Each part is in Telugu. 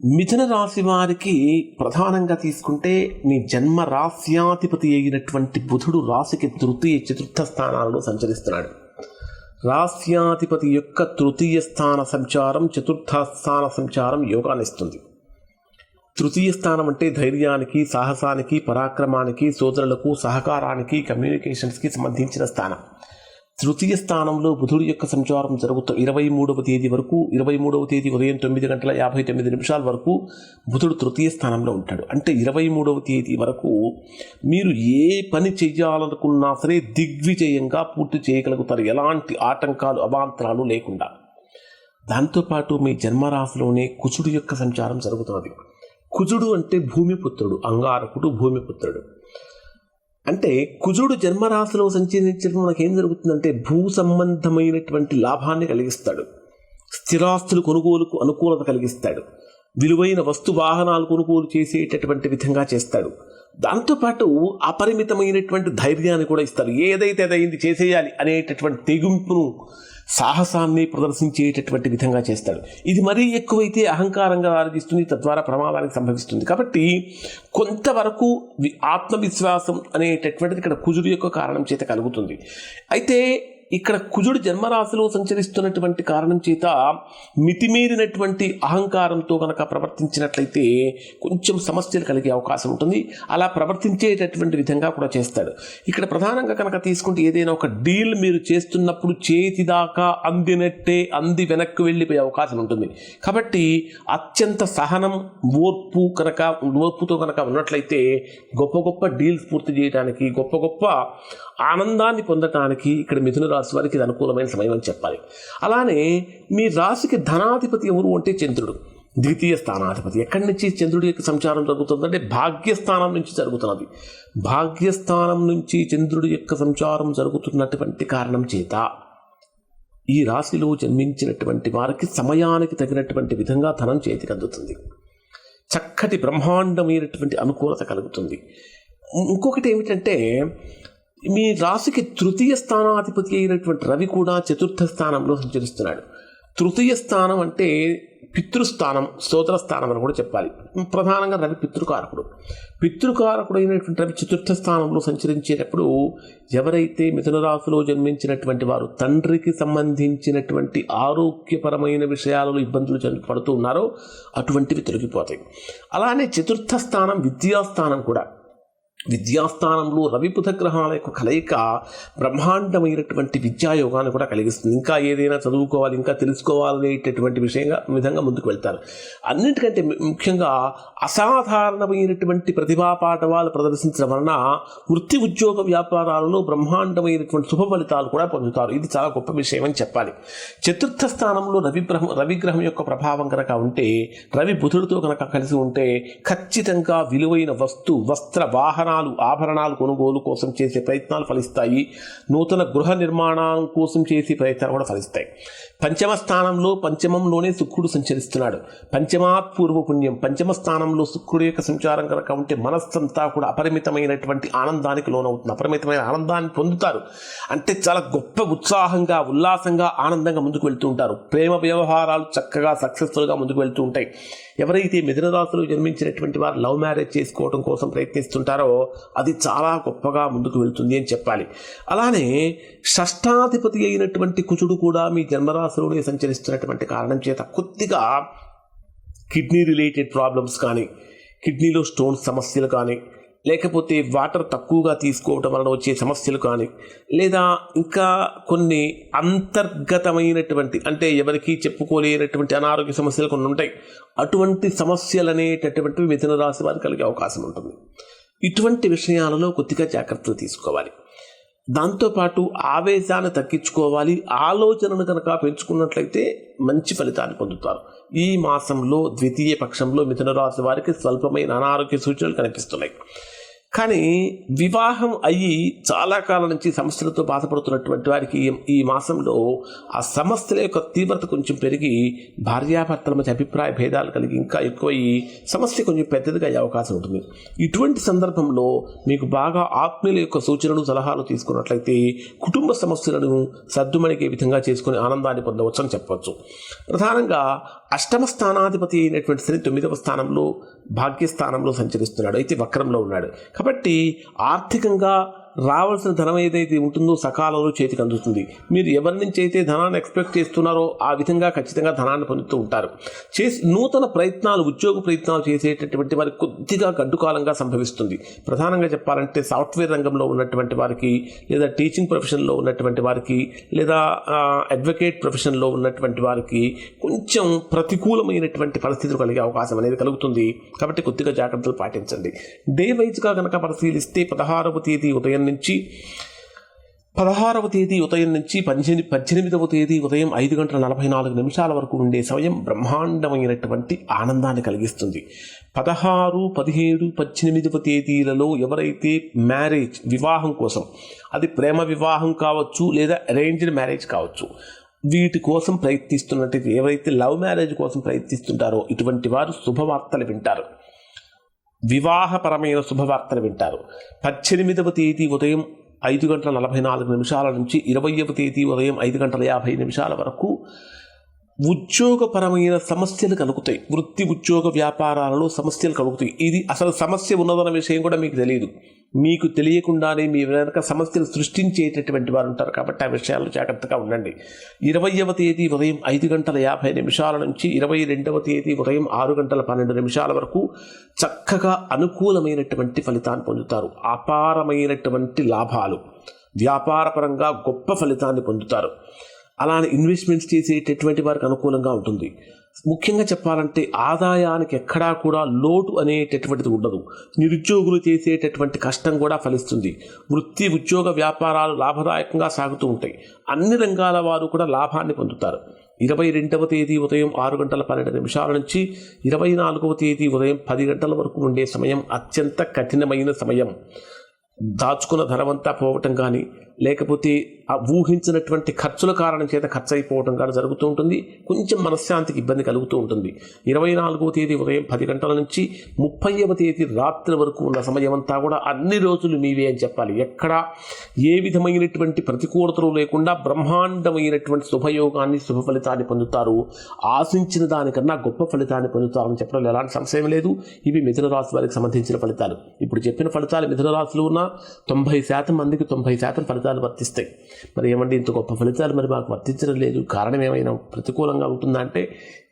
మిథున రాశి వారికి ప్రధానంగా తీసుకుంటే మీ జన్మ రాశ్యాధిపతి అయినటువంటి బుధుడు రాశికి తృతీయ చతుర్థ స్థానాలలో సంచరిస్తున్నాడు. రాశ్యాధిపతి యొక్క తృతీయ స్థాన సంచారం చతుర్థ స్థాన సంచారం యోగానిస్తుంది తృతీయ స్థానం అంటే ధైర్యానికి సాహసానికి పరాక్రమానికి సోదరులకు సహకారానికి కమ్యూనికేషన్స్కి సంబంధించిన స్థానం. తృతీయ స్థానంలో బుధుడి యొక్క సంచారం జరుగుతున్న ఇరవై మూడవ తేదీ వరకు ఇరవై మూడవ తేదీ ఉదయం తొమ్మిది గంటల యాభై తొమ్మిది నిమిషాల వరకు బుధుడు తృతీయ స్థానంలో ఉంటాడు. అంటే ఇరవై మూడవ తేదీ వరకు మీరు ఏ పని చేయాలనుకున్నా సరే దిగ్విజయంగా పూర్తి చేయగలుగుతారు. ఎలాంటి ఆటంకాలు అవాంతరాలు లేకుండా. దాంతోపాటు మీ జన్మరాశిలోనే కుజుడు యొక్క సంచారం జరుగుతున్నది. కుజుడు అంటే భూమిపుత్రుడు అంగారకుడు భూమిపుత్రుడు. అంటే కుజుడు జన్మరాశిలో సంచరించడం మనకేం జరుగుతుందంటే భూ సంబంధమైనటువంటి లాభాన్ని కలిగిస్తాడు. స్థిరాస్తులు కొనుగోలుకు అనుకూలత కలిగిస్తాడు. విలువైన వస్తు వాహనాలు కొనుగోలు చేసేటటువంటి విధంగా చేస్తాడు. దాంతోపాటు అపరిమితమైనటువంటి ధైర్యాన్ని కూడా ఇస్తారు ఏదైతే అదైంది చేసేయాలి అనేటటువంటి తెగింపును సాహసాన్ని ప్రదర్శించేటటువంటి విధంగా చేస్తాడు. ఇది మరీ ఎక్కువైతే అహంకారంగా ఆరగిస్తుంది తద్వారా ప్రమాదానికి సంభవిస్తుంది. కాబట్టి కొంతవరకు ఆత్మవిశ్వాసం అనేటటువంటిది ఇక్కడ కుజుడు యొక్క కారణం చేత కలుగుతుంది. అయితే ఇక్కడ కుజుడు జన్మరాశిలో సంచరిస్తున్నటువంటి కారణం చేత మితిమీరినటువంటి అహంకారంతో కనుక ప్రవర్తించినట్లయితే కొంచెం సమస్యలు కలిగే అవకాశం ఉంటుంది. అలా ప్రవర్తించేటటువంటి విధంగా కూడా చేస్తాడు. ఇక్కడ ప్రధానంగా కనుక తీసుకుంటే ఏదైనా ఒక డీల్ మీరు చేస్తున్నప్పుడు చేతి దాకా అందినట్టే అంది వెనక్కి వెళ్ళిపోయే అవకాశం ఉంటుంది. కాబట్టి అత్యంత సహనం ఓర్పు కనుక ఓర్పుతో కనుక ఉన్నట్లయితే గొప్ప గొప్ప డీల్స్ పూర్తి చేయడానికి గొప్ప గొప్ప ఆనందాన్ని పొందటానికి ఇక్కడ మిథున రాశి వారికి ఇది అనుకూలమైన సమయం అని చెప్పాలి. అలానే మీ రాశికి ధనాధిపతి ఎవరు అంటే చంద్రుడు. ద్వితీయ స్థానాధిపతి. ఎక్కడి నుంచి చంద్రుడి యొక్క సంచారం జరుగుతుందంటే భాగ్యస్థానం నుంచి జరుగుతున్నది. భాగ్యస్థానం నుంచి చంద్రుడి యొక్క సంచారం జరుగుతున్నటువంటి కారణం చేత ఈ రాశిలో జన్మించినటువంటి వారికి సమయానికి తగినటువంటి విధంగా ధనం చేతికి అందుతుంది. చక్కటి బ్రహ్మాండమైనటువంటి అనుకూలత కలుగుతుంది. ఇంకొకటి ఏమిటంటే మీ రాశికి తృతీయ స్థానాధిపతి అయినటువంటి రవి కూడా చతుర్థ స్థానంలో సంచరిస్తున్నాడు. తృతీయ స్థానం అంటే పితృస్థానం స్తోత్ర స్థానం అని కూడా చెప్పాలి. ప్రధానంగా రవి పితృకారకుడు. పితృకారకుడు అయినటువంటి రవి చతుర్థ స్థానంలో సంచరించేటప్పుడు ఎవరైతే మిథున రాశిలో జన్మించినటువంటి వారు తండ్రికి సంబంధించినటువంటి ఆరోగ్యపరమైన విషయాలలో ఇబ్బందులు చెందు- పడుతూ ఉన్నారో అటువంటివి తొలగిపోతాయి. అలానే చతుర్థ స్థానం విద్యాస్థానం కూడా. విద్యాస్థానంలో రవిపుధ గ్రహాల యొక్క కలయిక బ్రహ్మాండమైనటువంటి విద్యాయోగాన్ని కూడా కలిగిస్తుంది. ఇంకా ఏదైనా చదువుకోవాలి ఇంకా తెలుసుకోవాలనేటటువంటి విషయంగా విధంగా ముందుకు వెళ్తారు. అన్నిటికంటే ముఖ్యంగా అసాధారణమైనటువంటి ప్రతిభా పాఠవాలు ప్రదర్శించడం వలన వృత్తి ఉద్యోగ వ్యాపారాలలో బ్రహ్మాండమైనటువంటి శుభ ఫలితాలు కూడా పొందుతారు. ఇది చాలా గొప్ప విషయం అని చెప్పాలి. చతుర్థ స్థానంలో రవి గ్రహం రవిగ్రహం యొక్క ప్రభావం కనుక ఉంటే రవి బుధుడితో కనుక కలిసి ఉంటే ఖచ్చితంగా విలువైన వస్తు వస్త్ర వాహనాలు ఆభరణాలు కొనుగోలు కోసం చేసే ప్రయత్నాలు ఫలిస్తాయి. నూతన గృహ నిర్మాణం కోసం చేసే ప్రయత్నాలు కూడా ఫలిస్తాయి. పంచమ స్థానంలో పంచమంలోనే శుక్రుడు సంచరిస్తున్నాడు. పంచమాత్ పూర్వ పుణ్యం పంచమ స్థానంలో శుక్రుడు యొక్క సంచారం కనుక ఉంటే మనస్సంతా కూడా అపరిమితమైనటువంటి ఆనందానికి లోనవుతుంది. అపరిమితమైన ఆనందాన్ని పొందుతారు. అంటే చాలా గొప్ప ఉత్సాహంగా ఉల్లాసంగా ఆనందంగా ముందుకు వెళ్తూ ఉంటారు. ప్రేమ వ్యవహారాలు చక్కగా సక్సెస్ఫుల్గా ముందుకు వెళ్తూ ఉంటాయి. ఎవరైతే మిథున రాశిలో జన్మించినటువంటి వారు లవ్ మ్యారేజ్ చేసుకోవడం కోసం ప్రయత్నిస్తుంటారో అది చాలా గొప్పగా ముందుకు వెళ్తుంది అని చెప్పాలి. అలానే షష్టాధిపతి అయినటువంటి కుచుడు కూడా మీ జన్మరాశిలోనే సంచరిస్తున్నటువంటి కారణం చేత కొద్దిగా కిడ్నీ రిలేటెడ్ ప్రాబ్లమ్స్ కానీ కిడ్నీలో స్టోన్స్ సమస్యలు కానీ లేకపోతే వాటర్ తక్కువగా తీసుకోవటం వలన వచ్చే సమస్యలు కానీ లేదా ఇంకా కొన్ని అంతర్గతమైనటువంటి అంటే ఎవరికి చెప్పుకోలేనటువంటి అనారోగ్య సమస్యలు కొన్ని ఉంటాయి. అటువంటి సమస్యలు అనేటటువంటివి మిథున రాశి వారికి కలిగే అవకాశం ఉంటుంది. ఇటువంటి విషయాలలో కొద్దిగా జాగ్రత్తలు తీసుకోవాలి. దాంతోపాటు ఆవేశాన్ని తగ్గించుకోవాలి. ఆలోచనను కనుక పెంచుకున్నట్లయితే మంచి ఫలితాన్ని పొందుతారు. ఈ మాసంలో ద్వితీయ పక్షంలో మిథున రాశి వారికి స్వల్పమైన అనారోగ్య సూచనలు కనిపిస్తున్నాయి. కానీ వివాహం అయ్యి చాలా కాలం నుంచి సమస్యలతో బాధపడుతున్నటువంటి వారికి ఈ- మాసంలో ఆ సమస్యల యొక్క తీవ్రత కొంచెం పెరిగి భార్యాభర్తల మధ్య అభిప్రాయ భేదాలు కలిగి ఇంకా ఎక్కువయ్యి సమస్య కొంచెం పెద్దదిగా అయ్యే అవకాశం ఉంటుంది. ఇటువంటి సందర్భంలో మీకు బాగా ఆత్మీయుల యొక్క సూచనలు సలహాలు తీసుకున్నట్లయితే కుటుంబ సమస్యలను సర్దుమణిగే విధంగా చేసుకుని ఆనందాన్ని పొందవచ్చు అని చెప్పవచ్చు. ప్రధానంగా అష్టమ స్థానాధిపతి అయినటువంటి శని తొమ్మిదవ స్థానంలో భాగ్యస్థానంలో సంచరిస్తున్నాడు. అయితే వక్రంలో ఉన్నాడు. కాబట్టి ఆర్థికంగా రావాల్సిన ధనం ఏదైతే ఉంటుందో సకాలంలో చేతికి అందుతుంది. మీరు ఎవరి నుంచి అయితే ధనాన్ని ఎక్స్పెక్ట్ చేస్తున్నారో ఆ విధంగా ఖచ్చితంగా ధనాన్ని పొందుతూ ఉంటారు. చేసి నూతన ప్రయత్నాలు ఉద్యోగ ప్రయత్నాలు చేసేటటువంటి వారికి కొద్దిగా గడ్డుకాలంగా సంభవిస్తుంది. ప్రధానంగా చెప్పాలంటే సాఫ్ట్వేర్ రంగంలో ఉన్నటువంటి వారికి లేదా టీచింగ్ ప్రొఫెషన్లో ఉన్నటువంటి వారికి లేదా అడ్వకేట్ ప్రొఫెషన్లో ఉన్నటువంటి వారికి కొంచెం ప్రతికూలమైనటువంటి పరిస్థితులు కలిగే అవకాశం అనేది కలుగుతుంది. కాబట్టి కొద్దిగా జాగ్రత్తలు పాటించండి. డే వైజ్గా కనుక పరిశీలిస్తే పదహారవ తేదీ ఉదయం నుంచి పదహారవ తేదీ ఉదయం నుంచి పద్దెనిమిది పద్దెనిమిదవ తేదీ ఉదయం ఐదు గంటల నలభై నాలుగు నిమిషాల వరకు ఉండే సమయం బ్రహ్మాండమైనటువంటి ఆనందాన్ని కలిగిస్తుంది. పదహారు పదిహేడు పద్దెనిమిదవ తేదీలలో ఎవరైతే మ్యారేజ్ వివాహం కోసం అది ప్రేమ వివాహం కావచ్చు లేదా అరేంజ్డ్ మ్యారేజ్ కావచ్చు వీటి కోసం ప్రయత్నిస్తున్నట్టు ఎవరైతే లవ్ మ్యారేజ్ కోసం ప్రయత్నిస్తుంటారో ఇటువంటి వారు శుభవార్తలు వింటారు. వివాహపరమైన శుభవార్తలు వింటారు. పద్దెనిమిదవ తేదీ ఉదయం ఐదు గంటల నలభై నాలుగు నిమిషాల నుంచి ఇరవయవ తేదీ ఉదయం ఐదు గంటల యాభై నిమిషాల వరకు ఉద్యోగపరమైన సమస్యలు కలుగుతాయి. వృత్తి ఉద్యోగ వ్యాపారాలలో సమస్యలు కలుగుతాయి. ఇది అసలు సమస్య ఉన్నదన్న విషయం కూడా మీకు తెలియదు. మీకు తెలియకుండానే మీ వెనక సమస్యలు సృష్టించేటటువంటి వారు ఉంటారు కాబట్టి ఆ విషయాల్లో జాగ్రత్తగా ఉండండి. ఇరవయవ తేదీ ఉదయం ఐదు గంటల యాభై నిమిషాల నుంచి ఇరవై రెండవ తేదీ ఉదయం ఆరు గంటల పన్నెండు నిమిషాల వరకు చక్కగా అనుకూలమైనటువంటి ఫలితాన్ని పొందుతారు. అపారమైనటువంటి లాభాలు. వ్యాపారపరంగా గొప్ప ఫలితాన్ని పొందుతారు. అలానే ఇన్వెస్ట్మెంట్స్ చేసేటటువంటి వారికి అనుకూలంగా ఉంటుంది. ముఖ్యంగా చెప్పాలంటే ఆదాయానికి ఎక్కడా కూడా లోటు అనేటటువంటిది ఉండదు. నిరుద్యోగులు చేసేటటువంటి కష్టం కూడా ఫలిస్తుంది. వృత్తి ఉద్యోగ వ్యాపారాలు లాభదాయకంగా సాగుతూ ఉంటాయి. అన్ని రంగాల వారు కూడా లాభాన్ని పొందుతారు. ఇరవై రెండవ తేదీ ఉదయం ఆరు గంటల పన్నెండు నిమిషాల నుంచి ఇరవై నాలుగవ తేదీ ఉదయం పది గంటల వరకు ఉండే సమయం అత్యంత కఠినమైన సమయం. దాచుకున్న ధనమంతా పోవటం కానీ లేకపోతే ఆ ఊహించినటువంటి ఖర్చుల కారణం చేత ఖర్చు అయిపోవటం కానీ జరుగుతూ ఉంటుంది. కొంచెం మనశ్శాంతికి ఇబ్బంది కలుగుతూ ఉంటుంది. ఇరవై నాలుగవ తేదీ ఉదయం పది గంటల నుంచి ముప్పైవ తేదీ రాత్రి వరకు ఉన్న సమయం అంతా కూడా అన్ని రోజులు మీవే అని చెప్పాలి. ఎక్కడ ఏ విధమైనటువంటి ప్రతికూలతలు లేకుండా బ్రహ్మాండమైనటువంటి శుభయోగాన్ని శుభ ఫలితాన్ని పొందుతారు. ఆశించిన దానికన్నా గొప్ప ఫలితాన్ని పొందుతారని చెప్పడంలో ఎలాంటి సంశయం లేదు. ఇవి మిథున రాశి వారికి సంబంధించిన ఫలితాలు. ఇప్పుడు చెప్పిన ఫలితాలు మిథున రాశిలో ఉన్న తొంభై శాతం మందికి తొంభై శాతం ఫలితాలు వర్తిస్తాయి. మరి ఏమండి? ఇంత గొప్ప ఫలితాలు మరి మాకు వర్తించడం లేదు. కారణం ఏమైనా ప్రతికూలంగా ఉంటుందా అంటే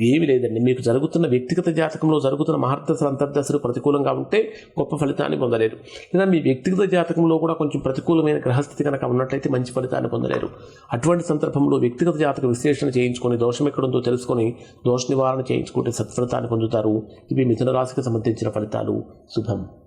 ఏమీ లేదండి. మీకు జరుగుతున్న వ్యక్తిగత జాతకంలో జరుగుతున్న మహర్దశలు అంతర్దశలు ప్రతికూలంగా ఉంటే గొప్ప ఫలితాన్ని పొందలేరు. లేదా మీ వ్యక్తిగత జాతకంలో కూడా కొంచెం ప్రతికూలమైన గ్రహస్థితి కనుక ఉన్నట్లయితే మంచి ఫలితాన్ని పొందలేరు. అటువంటి సందర్భంలో వ్యక్తిగత జాతక విశ్లేషణ చేయించుకొని దోషం ఎక్కడుందో తెలుసుకొని దోష నివారణ చేయించుకుంటే సత్ఫలితాన్ని పొందుతారు. ఇవి మిథున రాశికి సంబంధించిన ఫలితాలు. శుభం.